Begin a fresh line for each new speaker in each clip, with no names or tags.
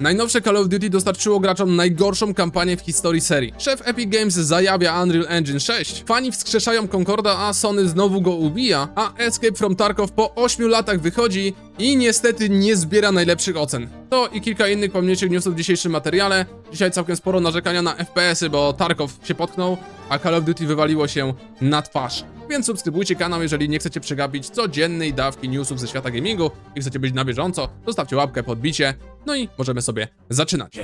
Najnowsze Call of Duty dostarczyło graczom najgorszą kampanię w historii serii. Szef Epic Games zajawia Unreal Engine 6, fani wskrzeszają Concorda, a Sony znowu go ubija, a Escape from Tarkov po 8 latach wychodzi i niestety nie zbiera najlepszych ocen. To i kilka innych pomniejszych newsów w dzisiejszym materiale. Dzisiaj całkiem sporo narzekania na FPS-y, bo Tarkov się potknął, a Call of Duty wywaliło się na twarz. Więc subskrybujcie kanał, jeżeli nie chcecie przegapić codziennej dawki newsów ze świata gamingu i chcecie być na bieżąco, zostawcie łapkę, podbicie, no i możemy sobie zaczynać.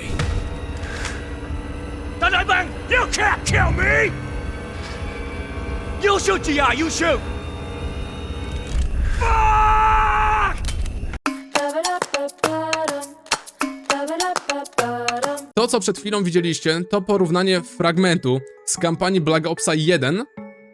Dai Bang, you can't kill me! You shoot, GI, you shoot! Fuck!
To, co przed chwilą widzieliście, to porównanie fragmentu z kampanii Black Opsa 1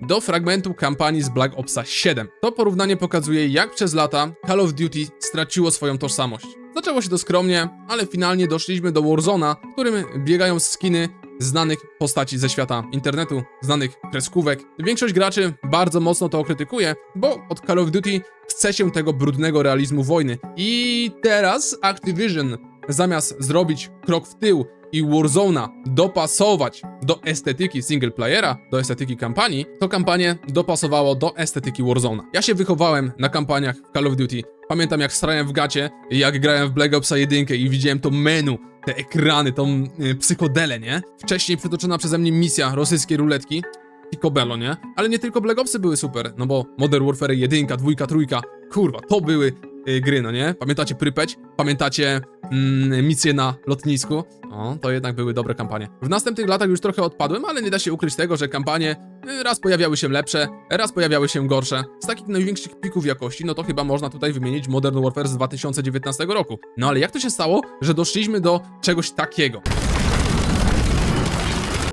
do fragmentu kampanii z Black Opsa 7. To porównanie pokazuje, jak przez lata Call of Duty straciło swoją tożsamość. Zaczęło się to skromnie, ale finalnie doszliśmy do Warzona, w którym biegają skiny znanych postaci ze świata internetu, znanych kreskówek. Większość graczy bardzo mocno to krytykuje, bo od Call of Duty chce się tego brudnego realizmu wojny. I teraz Activision zamiast zrobić krok w tył i Warzone'a dopasować do estetyki singleplayera, do estetyki kampanii, to kampanię dopasowało do estetyki Warzone'a. Ja się wychowałem na kampaniach Call of Duty. Pamiętam jak strałem w gacie, jak grałem w Black Opsa 1 i widziałem to menu, te ekrany, tą y, psychodelę, nie? Wcześniej przytoczona przeze mnie misja rosyjskiej ruletki, Picobello, nie? Ale nie tylko Black Opsy były super, no bo Modern Warfare 1, 2, 3, kurwa, to były gry, no nie? Pamiętacie Prypeć? Pamiętacie mm, misje na lotnisku? O, to jednak były dobre kampanie. W następnych latach już trochę odpadłem, ale nie da się ukryć tego, że kampanie y, raz pojawiały się lepsze, raz pojawiały się gorsze. Z takich największych pików jakości, no to chyba można tutaj wymienić Modern Warfare z 2019 roku. No ale jak to się stało, że doszliśmy do czegoś takiego?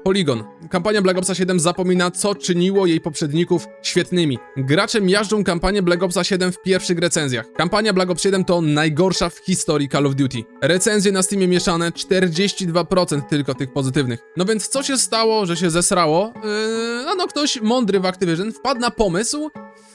Polygon. Kampania Black Opsa 7 zapomina, co czyniło jej poprzedników świetnymi. Gracze miażdżą kampanię Black Opsa 7 w pierwszych recenzjach. Kampania Black Ops 7 to najgorsza w historii Call of Duty. Recenzje na Steamie mieszane, 42% tylko tych pozytywnych. No więc co się stało, że się zesrało? Yy, no ktoś mądry w Activision wpadł na pomysł,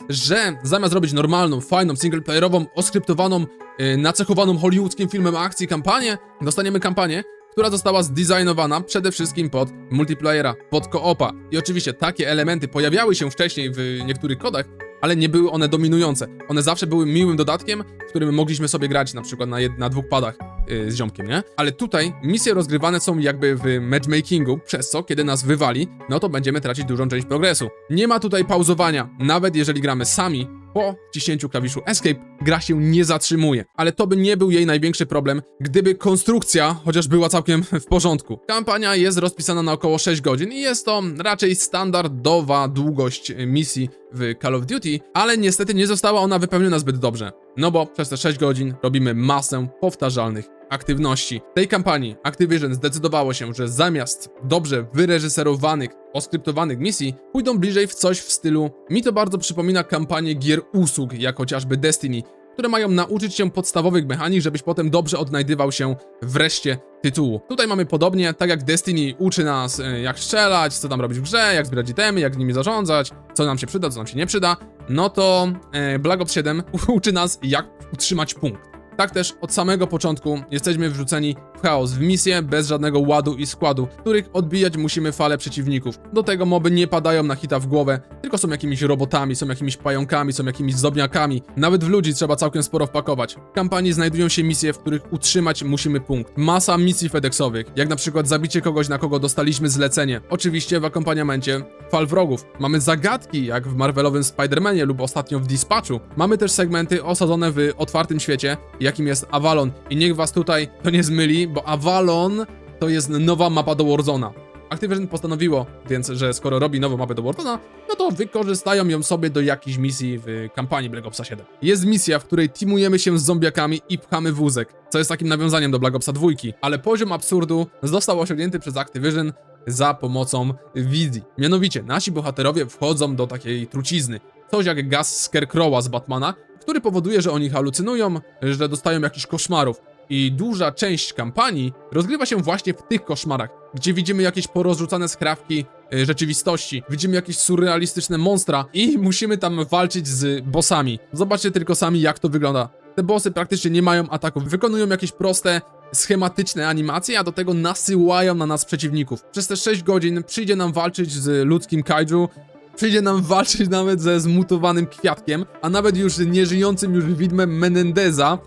że zamiast robić normalną, fajną, singleplayerową, oskryptowaną, yy, nacechowaną hollywoodzkim filmem akcji kampanię, dostaniemy kampanię, która została zdesignowana przede wszystkim pod multiplayera, pod koopa. I oczywiście takie elementy pojawiały się wcześniej w niektórych kodach, ale nie były one dominujące. One zawsze były miłym dodatkiem, w którym mogliśmy sobie grać na przykład na, jed- na dwóch padach yy, z ziomkiem, nie? Ale tutaj misje rozgrywane są jakby w matchmakingu, przez co, kiedy nas wywali, no to będziemy tracić dużą część progresu. Nie ma tutaj pauzowania, nawet jeżeli gramy sami, po wciśnięciu klawiszu Escape gra się nie zatrzymuje, ale to by nie był jej największy problem, gdyby konstrukcja chociaż była całkiem w porządku. Kampania jest rozpisana na około 6 godzin i jest to raczej standardowa długość misji w Call of Duty, ale niestety nie została ona wypełniona zbyt dobrze. No bo przez te 6 godzin robimy masę powtarzalnych aktywności. W tej kampanii Activision zdecydowało się, że zamiast dobrze wyreżyserowanych, oskryptowanych misji, pójdą bliżej w coś w stylu mi to bardzo przypomina kampanię gier usług, jak chociażby Destiny, które mają nauczyć się podstawowych mechanik, żebyś potem dobrze odnajdywał się wreszcie tytułu. Tutaj mamy podobnie, tak jak Destiny uczy nas e, jak strzelać, co tam robić w grze, jak zbierać itemy, jak nimi zarządzać, co nam się przyda, co nam się nie przyda, no to e, Black Ops 7 uczy nas jak utrzymać punkt. Tak też od samego początku jesteśmy wrzuceni w chaos, w misję bez żadnego ładu i składu, których odbijać musimy fale przeciwników. Do tego moby nie padają na hita w głowę, tylko są jakimiś robotami, są jakimiś pająkami, są jakimiś zobniakami. Nawet w ludzi trzeba całkiem sporo wpakować. W kampanii znajdują się misje, w których utrzymać musimy punkt. Masa misji FedExowych, jak na przykład zabicie kogoś, na kogo dostaliśmy zlecenie. Oczywiście w akompaniamencie fal wrogów. Mamy zagadki, jak w Marvelowym Spider-Manie lub ostatnio w Dispatchu. Mamy też segmenty osadzone w otwartym świecie, jakim jest Avalon. I niech was tutaj to nie zmyli, bo Avalon to jest nowa mapa do Warzona. Activision postanowiło więc, że skoro robi nową mapę do Warzona, no to wykorzystają ją sobie do jakiejś misji w kampanii Black Opsa 7. Jest misja, w której teamujemy się z zombiakami i pchamy wózek, co jest takim nawiązaniem do Black Opsa 2, ale poziom absurdu został osiągnięty przez Activision za pomocą wizji. Mianowicie, nasi bohaterowie wchodzą do takiej trucizny. Coś jak gaz Scarecrowa z Batmana, który powoduje, że oni halucynują, że dostają jakichś koszmarów. I duża część kampanii rozgrywa się właśnie w tych koszmarach, gdzie widzimy jakieś porozrzucane skrawki y, rzeczywistości, widzimy jakieś surrealistyczne monstra i musimy tam walczyć z bossami. Zobaczcie tylko sami, jak to wygląda. Te bossy praktycznie nie mają ataków, wykonują jakieś proste, schematyczne animacje, a do tego nasyłają na nas przeciwników. Przez te 6 godzin przyjdzie nam walczyć z ludzkim kaiju, przyjdzie nam walczyć nawet ze zmutowanym kwiatkiem, a nawet już nieżyjącym już widmem Menendeza,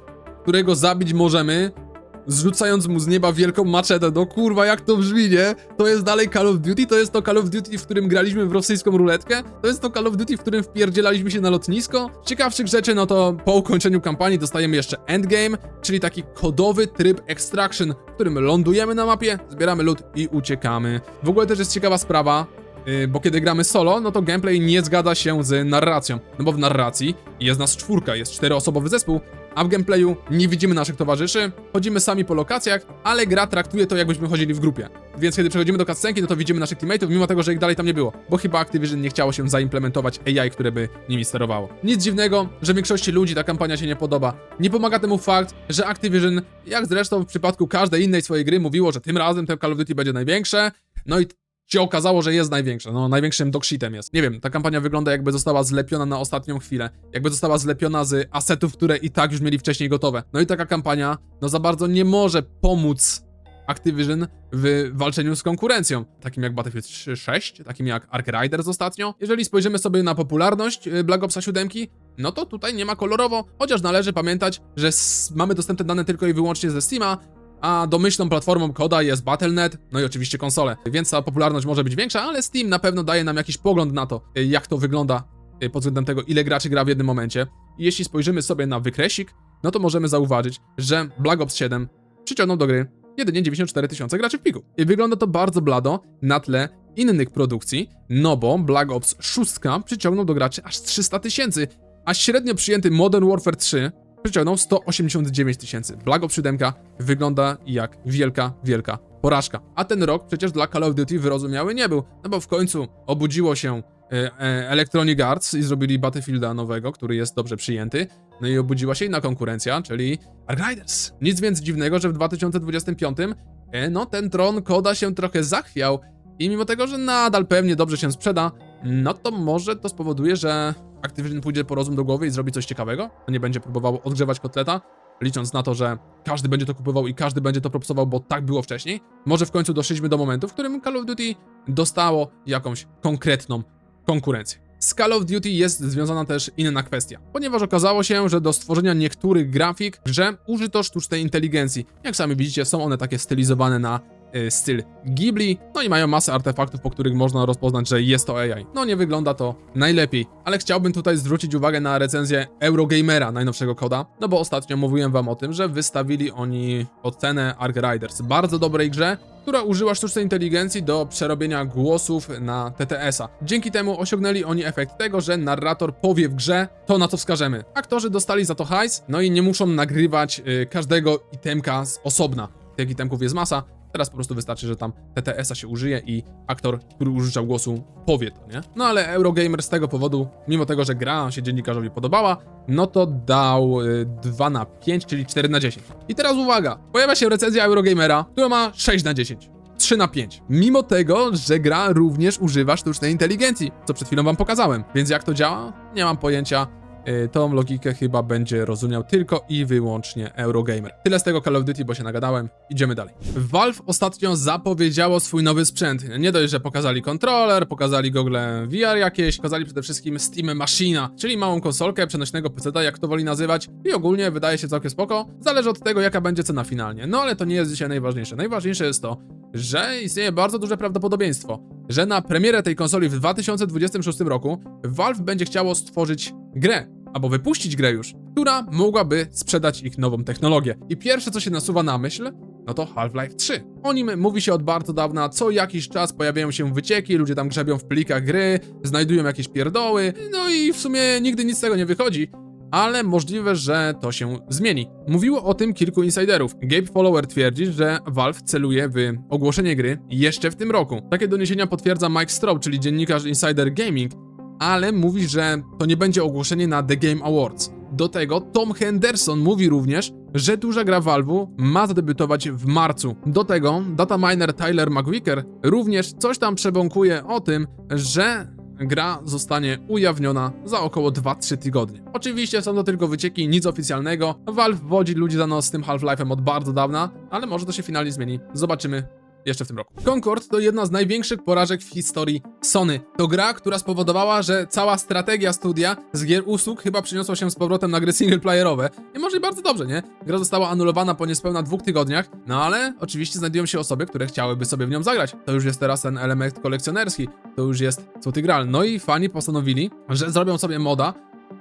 którego zabić możemy, zrzucając mu z nieba wielką maczetę. No kurwa, jak to brzmi, nie? To jest dalej Call of Duty, to jest to Call of Duty, w którym graliśmy w rosyjską ruletkę, to jest to Call of Duty, w którym wpierdzielaliśmy się na lotnisko. Ciekawszych rzeczy, no to po ukończeniu kampanii dostajemy jeszcze Endgame, czyli taki kodowy tryb Extraction, w którym lądujemy na mapie, zbieramy loot i uciekamy. W ogóle też jest ciekawa sprawa, bo kiedy gramy solo, no to gameplay nie zgadza się z narracją. No bo w narracji jest nas czwórka, jest czteroosobowy zespół, a w gameplayu nie widzimy naszych towarzyszy, chodzimy sami po lokacjach, ale gra traktuje to jakbyśmy chodzili w grupie. Więc kiedy przechodzimy do cutscenki, no to widzimy naszych teammateów, mimo tego, że ich dalej tam nie było. Bo chyba Activision nie chciało się zaimplementować AI, które by nimi sterowało. Nic dziwnego, że większości ludzi ta kampania się nie podoba. Nie pomaga temu fakt, że Activision, jak zresztą w przypadku każdej innej swojej gry, mówiło, że tym razem ten Call of Duty będzie największe, no i się okazało, że jest największe. No, największym dogshitem jest. Nie wiem, ta kampania wygląda jakby została zlepiona na ostatnią chwilę. Jakby została zlepiona z asetów, które i tak już mieli wcześniej gotowe. No i taka kampania, no za bardzo nie może pomóc Activision w walczeniu z konkurencją, takim jak Battlefield 6, takim jak Ark Riders ostatnio. Jeżeli spojrzymy sobie na popularność y, Black Opsa 7, no to tutaj nie ma kolorowo, chociaż należy pamiętać, że mamy dostępne dane tylko i wyłącznie ze Steama, a domyślną platformą koda jest Battle.net, no i oczywiście konsole, więc ta popularność może być większa, ale Steam na pewno daje nam jakiś pogląd na to, y, jak to wygląda y, pod względem tego, ile graczy gra w jednym momencie. I jeśli spojrzymy sobie na wykresik, no to możemy zauważyć, że Black Ops 7 przyciągnął do gry jedynie 94 tysiące graczy w piku. I wygląda to bardzo blado na tle innych produkcji, no bo Black Ops 6 przyciągnął do graczy aż 300 tysięcy, a średnio przyjęty Modern Warfare 3 przyciągnął 189 tysięcy. Black Ops 7 wygląda jak wielka, wielka porażka. A ten rok przecież dla Call of Duty wyrozumiały nie był, no bo w końcu obudziło się e, e, Electronic Arts i zrobili Battlefielda nowego, który jest dobrze przyjęty, no i obudziła się inna konkurencja, czyli Ark Riders. Nic więc dziwnego, że w 2025 e, no ten tron koda się trochę zachwiał i mimo tego, że nadal pewnie dobrze się sprzeda, no to może to spowoduje, że Activision pójdzie po rozum do głowy i zrobi coś ciekawego, a nie będzie próbowało odgrzewać kotleta, licząc na to, że każdy będzie to kupował i każdy będzie to propsował, bo tak było wcześniej. Może w końcu doszliśmy do momentu, w którym Call of Duty dostało jakąś konkretną konkurencję. Z Call of Duty jest związana też inna kwestia, ponieważ okazało się, że do stworzenia niektórych grafik w grze użyto sztucznej inteligencji. Jak sami widzicie, są one takie stylizowane na styl Ghibli, no i mają masę artefaktów, po których można rozpoznać, że jest to AI. No nie wygląda to najlepiej, ale chciałbym tutaj zwrócić uwagę na recenzję Eurogamera, najnowszego koda, no bo ostatnio mówiłem wam o tym, że wystawili oni ocenę Ark Riders, bardzo dobrej grze, która użyła sztucznej inteligencji do przerobienia głosów na TTS-a. Dzięki temu osiągnęli oni efekt tego, że narrator powie w grze to, na co wskażemy. Aktorzy dostali za to hajs, no i nie muszą nagrywać y, każdego itemka z osobna. Tych itemków jest masa, teraz po prostu wystarczy, że tam TTS-a się użyje i aktor, który użyczał głosu, powie to, nie? No ale Eurogamer z tego powodu, mimo tego, że gra się dziennikarzowi podobała, no to dał y, 2 na 5, czyli 4 na 10. I teraz uwaga, pojawia się recenzja Eurogamera, która ma 6 na 10. 3 na 5. Mimo tego, że gra również używa sztucznej inteligencji, co przed chwilą wam pokazałem. Więc jak to działa? Nie mam pojęcia. Yy, Tą logikę chyba będzie rozumiał tylko i wyłącznie Eurogamer. Tyle z tego Call of Duty, bo się nagadałem. Idziemy dalej. Valve ostatnio zapowiedziało swój nowy sprzęt. Nie dość, że pokazali kontroler, pokazali gogle VR jakieś, pokazali przede wszystkim Steam Machina, czyli małą konsolkę przenośnego PC, jak to woli nazywać. I ogólnie wydaje się całkiem spoko. Zależy od tego, jaka będzie cena finalnie. No ale to nie jest dzisiaj najważniejsze. Najważniejsze jest to, że istnieje bardzo duże prawdopodobieństwo, że na premierę tej konsoli w 2026 roku Valve będzie chciało stworzyć grę, albo wypuścić grę już, która mogłaby sprzedać ich nową technologię. I pierwsze, co się nasuwa na myśl, no to Half-Life 3. O nim mówi się od bardzo dawna, co jakiś czas pojawiają się wycieki, ludzie tam grzebią w plikach gry, znajdują jakieś pierdoły, no i w sumie nigdy nic z tego nie wychodzi, ale możliwe, że to się zmieni. Mówiło o tym kilku insiderów. Gabe Follower twierdzi, że Valve celuje w ogłoszenie gry jeszcze w tym roku. Takie doniesienia potwierdza Mike Straub, czyli dziennikarz Insider Gaming, ale mówi, że to nie będzie ogłoszenie na The Game Awards. Do tego Tom Henderson mówi również, że duża gra Valve'u ma zadebiutować w marcu. Do tego dataminer Tyler McWicker również coś tam przebąkuje o tym, że gra zostanie ujawniona za około 2-3 tygodnie. Oczywiście są to tylko wycieki, nic oficjalnego. Valve wodzi ludzi za nos z tym Half-Life'em od bardzo dawna, ale może to się finalnie zmieni. Zobaczymy jeszcze w tym roku. Concord to jedna z największych porażek w historii Sony. To gra, która spowodowała, że cała strategia studia z gier usług chyba przyniosła się z powrotem na gry singleplayerowe. I może i bardzo dobrze, nie? Gra została anulowana po niespełna dwóch tygodniach, no ale oczywiście znajdują się osoby, które chciałyby sobie w nią zagrać. To już jest teraz ten element kolekcjonerski, to już jest złoty gral. No i fani postanowili, że zrobią sobie moda,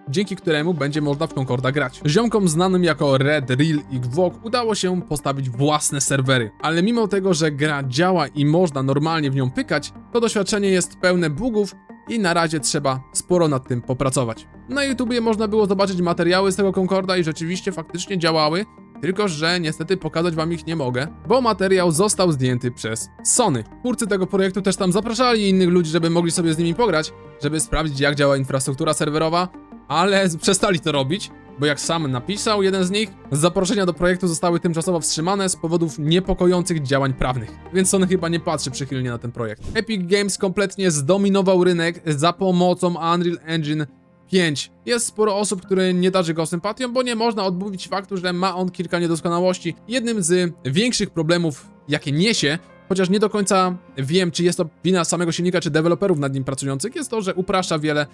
dzięki któremu będzie można w Concorda grać. Ziomkom znanym jako Red, Real i Gwok udało się postawić własne serwery, ale mimo tego, że gra działa i można normalnie w nią pykać, to doświadczenie jest pełne bugów i na razie trzeba sporo nad tym popracować. Na YouTubie można było zobaczyć materiały z tego Concorda i rzeczywiście faktycznie działały, tylko że niestety pokazać wam ich nie mogę, bo materiał został zdjęty przez Sony. Twórcy tego projektu też tam zapraszali innych ludzi, żeby mogli sobie z nimi pograć, żeby sprawdzić jak działa infrastruktura serwerowa, ale przestali to robić, bo jak sam napisał jeden z nich, zaproszenia do projektu zostały tymczasowo wstrzymane z powodów niepokojących działań prawnych, więc Sony chyba nie patrzy przychylnie na ten projekt. Epic Games kompletnie zdominował rynek za pomocą Unreal Engine 5. Jest sporo osób, które nie darzy go sympatią, bo nie można odmówić faktu, że ma on kilka niedoskonałości. Jednym z większych problemów, jakie niesie, chociaż nie do końca wiem, czy jest to wina samego silnika, czy deweloperów nad nim pracujących, jest to, że upraszcza wiele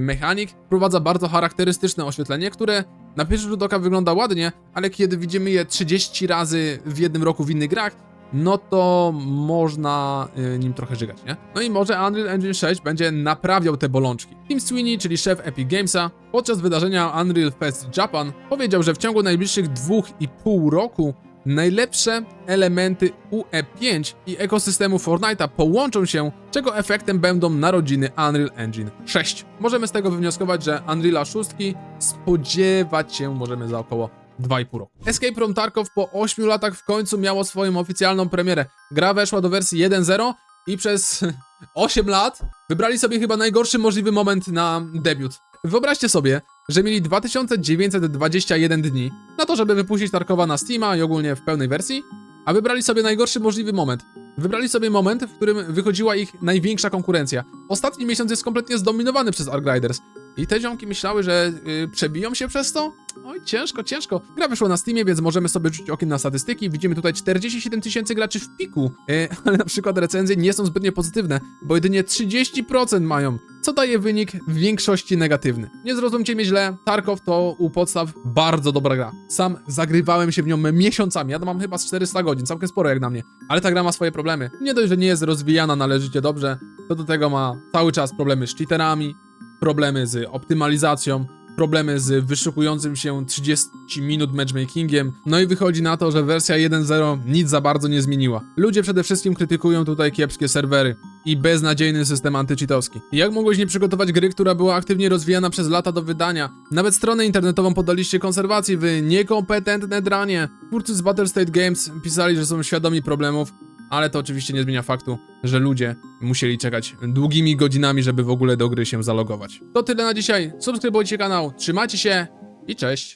mechanik, wprowadza bardzo charakterystyczne oświetlenie, które na pierwszy rzut oka wygląda ładnie, ale kiedy widzimy je 30 razy w jednym roku w innych grach, no to można y, nim trochę żygać, nie? No i może Unreal Engine 6 będzie naprawiał te bolączki. Tim Sweeney, czyli szef Epic Gamesa, podczas wydarzenia Unreal Fest Japan powiedział, że w ciągu najbliższych dwóch i pół roku najlepsze elementy UE5 i ekosystemu Fortnite'a połączą się, czego efektem będą narodziny Unreal Engine 6. Możemy z tego wywnioskować, że Unreal'a 6 spodziewać się możemy za około 2,5 roku. Escape from Tarkov po 8 latach w końcu miało swoją oficjalną premierę. Gra weszła do wersji 1.0 i przez 8 lat wybrali sobie chyba najgorszy możliwy moment na debiut. Wyobraźcie sobie, że mieli 2921 dni na to, żeby wypuścić Tarkowa na Steama i ogólnie w pełnej wersji, a wybrali sobie najgorszy możliwy moment. Wybrali sobie moment, w którym wychodziła ich największa konkurencja. Ostatni miesiąc jest kompletnie zdominowany przez Ark. I te ziomki myślały, że y, przebiją się przez to? Oj, ciężko, ciężko. Gra wyszła na Steamie, więc możemy sobie rzucić okiem na statystyki. Widzimy tutaj 47 tysięcy graczy w piku, y, ale na przykład recenzje nie są zbytnio pozytywne, bo jedynie 30% mają, co daje wynik w większości negatywny. Nie zrozumcie mnie źle, Tarkov to u podstaw bardzo dobra gra. Sam zagrywałem się w nią miesiącami, ja to mam chyba z 400 godzin, całkiem sporo jak na mnie, ale ta gra ma swoje problemy. Nie dość, że nie jest rozwijana należycie dobrze, to do tego ma cały czas problemy z cheaterami, problemy z optymalizacją, problemy z wyszukującym się 30 minut matchmakingiem, no i wychodzi na to, że wersja 1.0 nic za bardzo nie zmieniła. Ludzie przede wszystkim krytykują tutaj kiepskie serwery i beznadziejny system antycheatowski. Jak mogłeś nie przygotować gry, która była aktywnie rozwijana przez lata do wydania? Nawet stronę internetową podaliście konserwacji, wy niekompetentne dranie. Twórcy z Battlestate Games pisali, że są świadomi problemów, ale to oczywiście nie zmienia faktu, że ludzie musieli czekać długimi godzinami, żeby w ogóle do gry się zalogować. To tyle na dzisiaj. Subskrybujcie kanał, trzymajcie się i cześć!